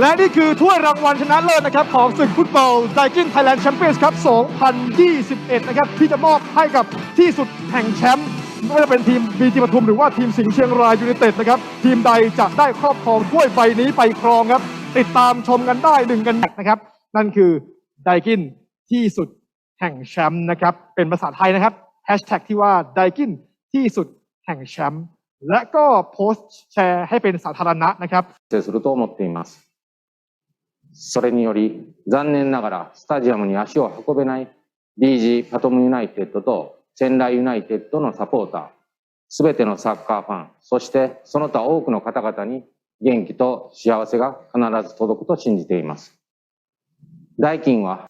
และนี่คือถ้วยรางวัลชนะเลิศนะครับของศึกฟุตบอลไดกินไทยแลนด์แชมเปี้ยนส์ครับ 2021 นะครับที่จะมอบให้กับที่สุดแห่งแชมป์ไม่ว่าจะเป็นทีมบีจีปทุมหรือว่าทีมสิงห์เชียงรายยูเนเต็ดนะครับทีมใดจะได้ครอบครองถ้วยใบนี้ไปครองครับ ติดตามชมกันได้หนึ่งกันนะครับ นั่นคือไดกินที่สุดแห่งแชมป์นะครับ เป็นภาษาไทยนะครับแฮชแท็กที่ว่าไดกินที่สุดแห่งแชมป์และก็โพสต์แชร์ให้เป็นสาธารณะนะครับเจอสุโตมอติมัส それにより、残念ながらスタジアムに足を運べない BG パトムユナイテッドとチェンライユナイテッドのサポーター、すべてのサッカーファン、そしてその他多くの方々に元気と幸せが必ず届くと信じています。代金は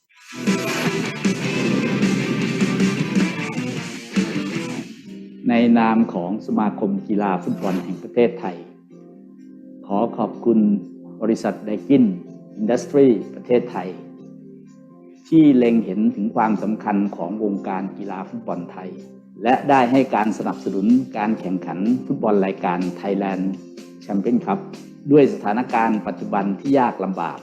ในนามของสมาคมกีฬาฟุตบอลแห่งประเทศไทย ขอขอบคุณบริษัทไดกิน อินดัสทรีประเทศไทย ที่เล็งเห็นถึงความสำคัญของวงการกีฬาฟุตบอลไทย และได้ให้การสนับสนุนการแข่งขันฟุตบอลรายการ Thailand Champion Cup ด้วยสถานการณ์ปัจจุบันที่ยากลำบาก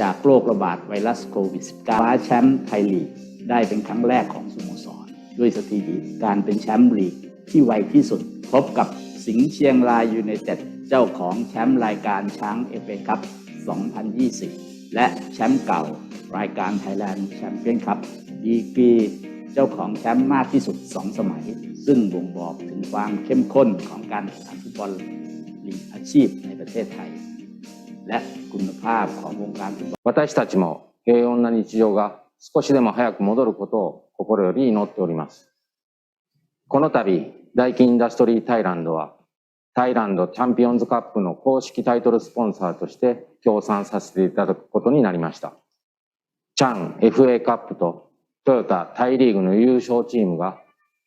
จากโรคระบาดไวรัสโควิด -19 คว้าแชมป์ไทยลีกได้เป็นครั้งแรกของสโมสร ด้วยสถิติการเป็นแชมป์ลีกที่ไวที่สุด พบกับสิงห์เชียงรายยูไนเต็ดเจ้าของแชมป์รายการช้างเอฟเอคัพ 2020 และแชมป์เก่ารายการ Thailand Champion Cup ดีกรีเจ้าของแชมป์มากที่สุด 2 สมัย ซึ่งบ่งบอกถึงความเข้มข้นของการแข่งขันฟุตบอลลีกอาชีพในประเทศไทย และคุณภาพของวงการฟุตบอล 私たちも平穏な日常が少しでも早く戻ることを心より祈っております。この度、ダイキンインダストリータイランドは、 タイランドチャンピオンズカップの公式タイトルスポンサーとして協賛させていただくことになりました。チャン FA カップとトヨタタイリーグの優勝チームが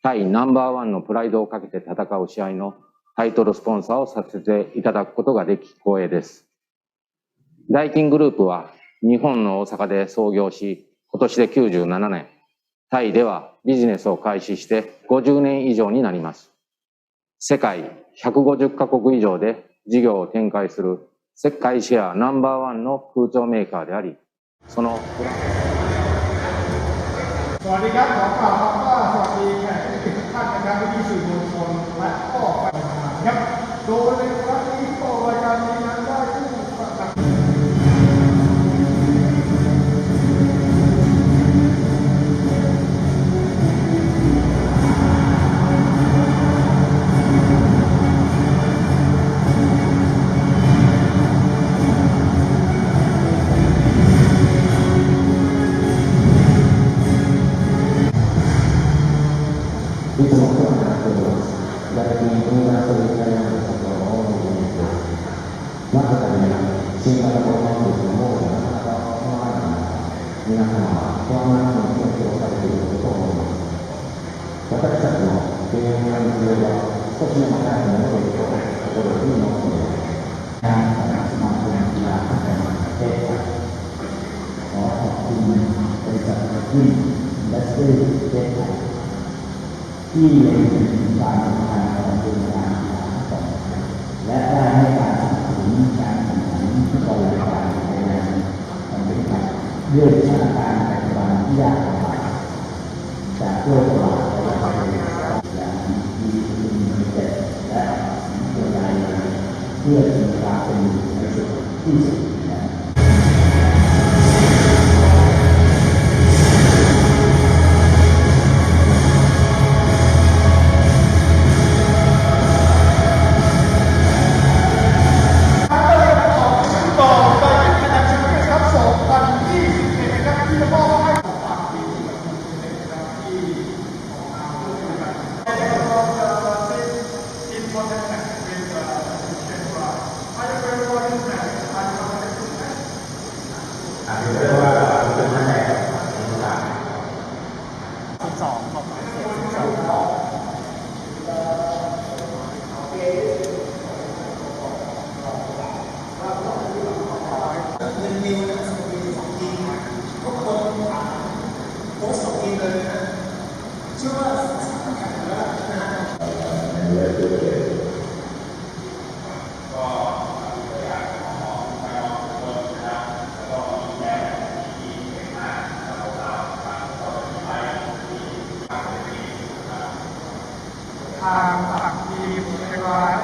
タイナンバーワンのプライドをかけて戦う試合のタイトルスポンサーをさせていただくことができ光栄です。ダイキングループは日本の大阪で創業し、今年で97年、タイではビジネスを開始して50年以上になります。世界150カ国以上で事業を展開する世界シェアナンバーワンの空調メーカーであり、そのブラン ที่สป็นเครื่องหมายตัวและมีตัวนาตัวในการสำรองมีตัวว่าจะเป็นสิ่งที่เราต้องดูโม่แล้วก็ว่ามีอาหารว่ามันเป็นตัวไปถึงตัวแต่วก็จะหลอกเป็นเงินดือนก็ที่มาได้เหมือนตัวตัวที่น้องเนี่ยการสมาคมกีฬาแห่งประเทศขอขอบคุณบริษัทที่และซื้อ ที่เล็งเห็นถึงความสำคัญของวงการกีฬาฟุตบอและได้ให้การสนับสนุนการแข่งขันฟุตบอลรายการในงานของบริษัทด้วยสถานการณ์ปัจจุบันที่ยากลำบากจากโรคระบาดไวรัสโควิดอย่างมีคุณมีเจ็และเกิดรายเพื่อถึงความเป็นอยู่ในสุดที่สุด อาจจะเรีกว่าคะแนนสิบสองบอกเศษสิบสองเงินดิวนะสองดิวสองทีทุกคนถามโสองทีนเชื่อว่าสำคัญแล้วนะ ทางสักทีเทวา